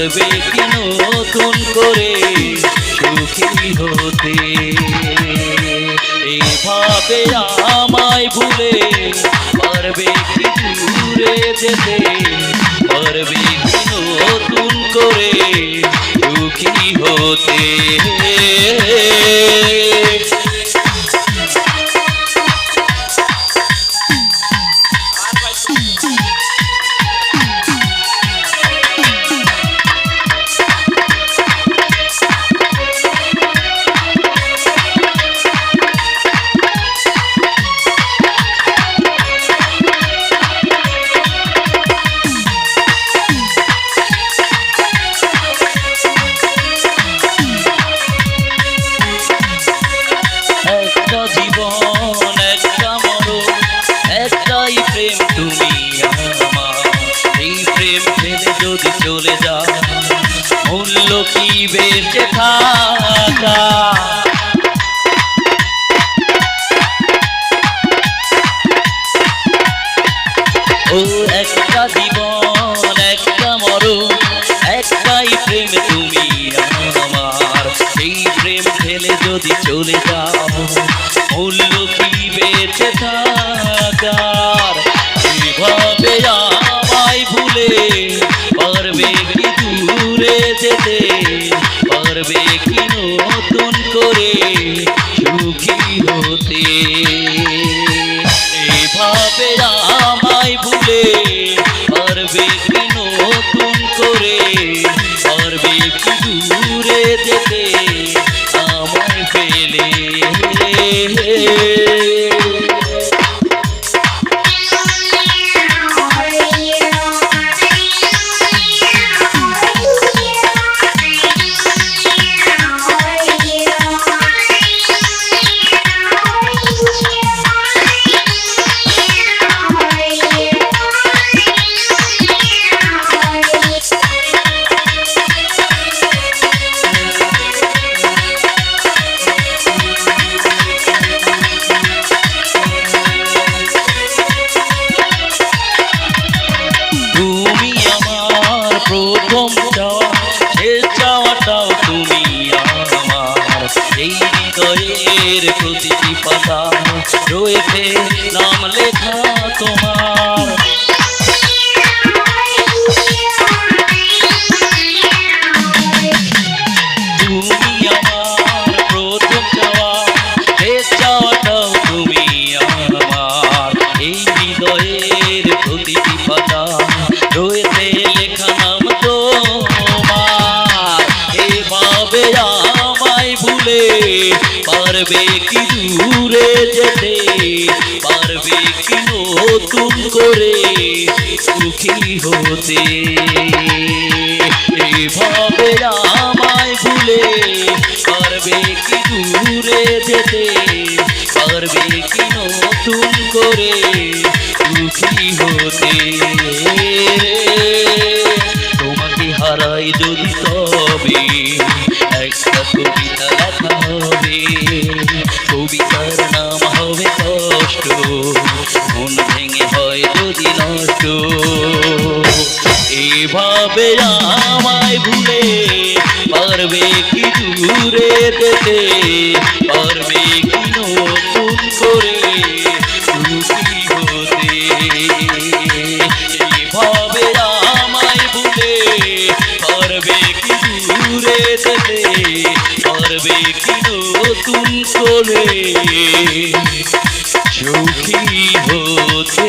পারবে কি নতুন করে সুখী হতে? এভাবে আমায় ভুলে পারবে কি দূরে যেতে? পারবে কি নতুন করে সুখী হতে? বেঁচে থাকা ও একটা জীবন, একটা মরণ, একটাই প্রেম তুমি আমার। সেই প্রেম ফেলে যদি চলে যাও, মূল্য কি বেঁচে থাকার এভাবে আমায় ভুলে পারবে দূরে যেতে। পারবে কি নতুন করে সুখী হতে? এভাবে আমায় ভুলে পারবে কি এই হৃদয়ের প্রতিটি পাতা রয়েছে নাম লেখা তোমার পারবে কি দূরে যেতে? পারবে কি নতুন করে সুখী হতে? এভাবে আমায় ভুলে পারবে কি দূরে যেতে? পারবে কি নতুন করে সুখী হতে? তোমাকে হারাই যদি তবে, একটা কবিতা লেখা হবে। কষ্ট মন ভেঙে হয় যদি নষ্ট। এভাবে আমায় ভুলে পারবে কি দূরে যেতে? পারবে কি নতুন করে সুখী হতে? সুখী হতে